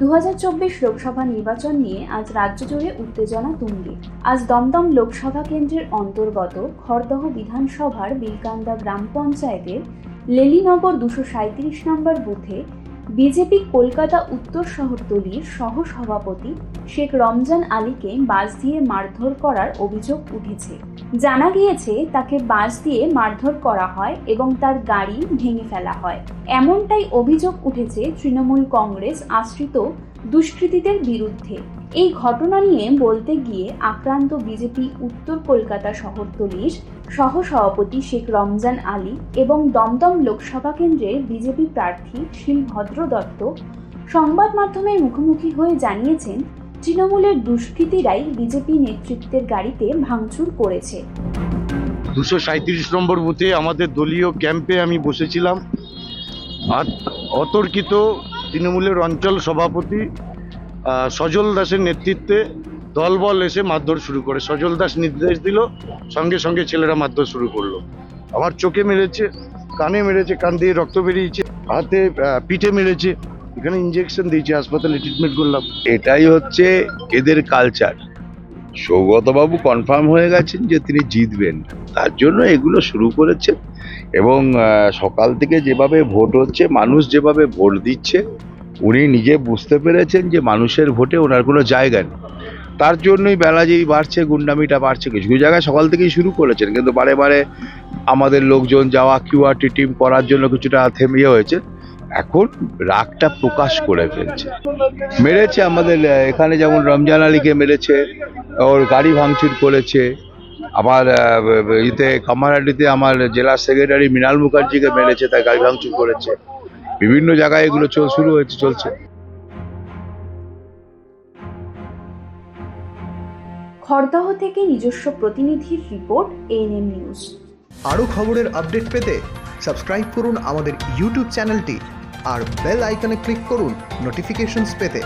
দু হাজার চব্বিশ লোকসভা নির্বাচন নিয়ে আজ রাজ্য জুড়ে উত্তেজনা তুঙ্গে। আজ দমদম লোকসভা কেন্দ্রের অন্তর্গত খরদহ বিধানসভার বিলকান্দা গ্রাম পঞ্চায়েতের লেলিনগর দুশো সাঁত্রিশ নম্বর বুথে বিজেপি কলকাতা উত্তর শহরতলির সহ সভাপতি শেখ রমজান আলীকে বাস দিয়ে মারধর করার অভিযোগ উঠেছে। জানা গিয়েছে, তাকে বাস দিয়ে মারধর করা হয় এবং তার গাড়ি ভেঙে ফেলা হয়। এমনটাই অভিযোগ উঠেছে তৃণমূল কংগ্রেস আশ্রিত দুষ্কৃতীদের বিরুদ্ধে। এই ঘটনা নিয়ে বলতে গিয়ে আক্রান্ত বিজেপি, উত্তর কলকাতা শহরতলির সহসভাপতি শেখ রমজান আলী এবং দমদম লোকসভা কেন্দ্রের বিজেপি প্রার্থী শিলভদ্র দত্ত সংবাদ মাধ্যমের মুখোমুখি হয়ে জানিয়েছেন, তৃণমূলের দুষ্কৃতীরাই বিজেপি নেতৃত্বের গাড়িতে ভাঙচুর করেছে। দুশো সাঁত্রিশ নম্বর বুথে আমাদের দলীয় ক্যাম্পে আমি বসেছিলাম। আর অতর্কিত তৃণমূলের অঞ্চল সভাপতি সজল দাসের নেতৃত্বে দলবল এসে মারধর শুরু করে। সজল দাস নির্দেশ দিল, সঙ্গে সঙ্গে ছেলেরা মারধর শুরু করল। আমার চোখে মেরেছে, কানে মেরেছে, কান দিয়ে রক্ত বেরিয়েছে, হাতে পিঠে মেরেছে। এখানে ইঞ্জেকশন দিয়েছে, হাসপাতালে ট্রিটমেন্ট করলাম। এটাই হচ্ছে এদের কালচার সৌগতবাবু কনফার্ম হয়ে গেছেন যে তিনি জিতবেন। তার জন্য এগুলো শুরু করেছেন এবং সকাল থেকে যেভাবে ভোট হচ্ছে, মানুষ যেভাবে ভোট দিচ্ছে, উনি নিজে বুঝতে পেরেছেন যে মানুষের ভোটে ওনার কোনো জায়গা নেই। তার জন্যই বেলা যেই বাড়ছে, গুন্ডামিটা বাড়ছে, কিছু কিছু জায়গায় সকাল থেকেই শুরু করেছেন, কিন্তু বারে বারে আমাদের লোকজন যাওয়া কিউআরটি টিম করার জন্য কিছুটা থেমিয়ে হয়েছে। এখন রাগটা প্রকাশ করে ফেলছে। মেরেছে আমাদের এখানে যেমন রমজান আলীকে মেরেছে ওর গাড়ি ভাঙচুর করেছে। আবার আহ, ইতে কামারহাটিতে আমার জেলা সেক্রেটারি মৃণাল মুখার্জিকে মেরেছে তার গাড়ি ভাঙচুর করেছে। বিভিন্ন জায়গায় এগুলো চল শুরু হয়েছে চলছে। খড়দহ থেকে নিজস্ব প্রতিনিধির রিপোর্ট এএনএম নিউজ আরও খবরের আপডেট পেতে সাবস্ক্রাইব করুন আমাদের ইউটিউব চ্যানেলটি আর বেল আইকনে ক্লিক করুন নোটিফিকেশনস পেতে।